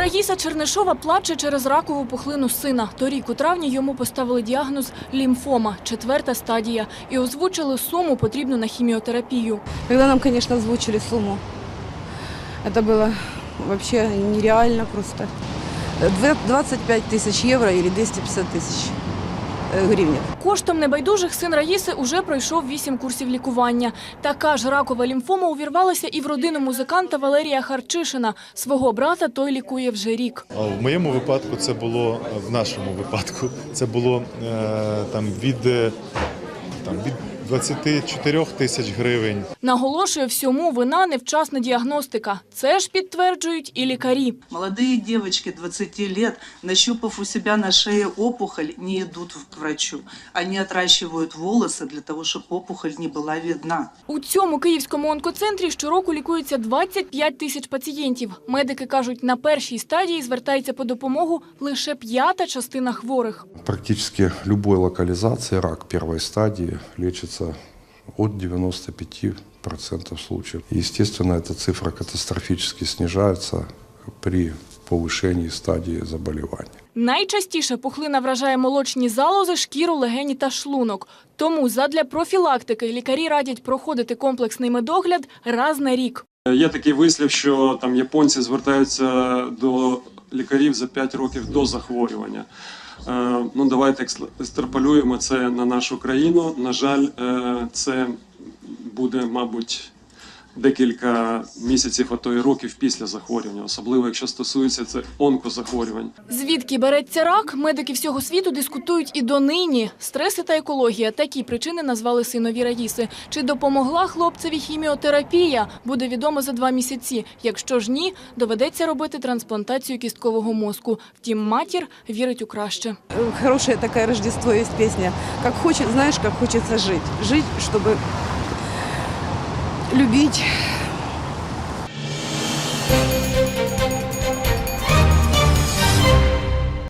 Раїса Чернишова плаче через ракову пухлину сина. Торік у травні йому поставили діагноз лімфома, четверта стадія, і озвучили суму потрібну на хіміотерапію. Когда нам, конечно, озвучили сумму, это было вообще нереально просто. Две- 25 тысяч евро или 250 тысяч э. Коштом небайдужих син Раїси уже пройшов вісім курсів лікування. Така ж ракова лімфома увірвалася і в родину музиканта Валерія Харчишина. Свого брата той лікує вже рік. В моєму випадку це було в нашому випадку. Це було е, там від, е, там від 24 тисяч гривень. Наголошує всьому вина невчасна діагностика. Це ж підтверджують і лікарі. Молодые девочки 20 лет, нащупав у себя на шее опухоль, не идут к врачу. Они отращивают волосы для того, чтобы опухоль не была видна. У цьому київському онкоцентрі щороку лікується 25 тисяч пацієнтів. Медики кажуть, на першій стадії звертається по допомогу лише п'ята частина хворих. Практически любой локализации рак первой стадии лечится от 95% случаев. Естественно, эта цифра катастрофически снижается при повышении стадии заболевания. Найчастіше пухлина вражає молочні залози, шкіру, легені та шлунок. Тому задля профілактики лікарі радять проходити комплексний медогляд раз на рік. Є такий вислів, що там японці звертаються до лікарів за 5 років до захворювання. Е, ну давайте екс- екстраполюємо це на нашу країну. На жаль, е, це буде, мабуть, декілька місяців, а то й років після захворювання, особливо якщо стосується це онкозахворювань. Звідки береться рак, медики всього світу дискутують і донині. Стреси та екологія – такі причини назвали синові Раїси. Чи допомогла хлопцеві хіміотерапія, буде відомо за два місяці. Якщо ж ні, доведеться робити трансплантацію кісткового мозку. Втім, матір вірить у краще. Хорошее такое Рождество есть песня. Как хочет, знаешь, как хочется жить. Жить, чтобы любить,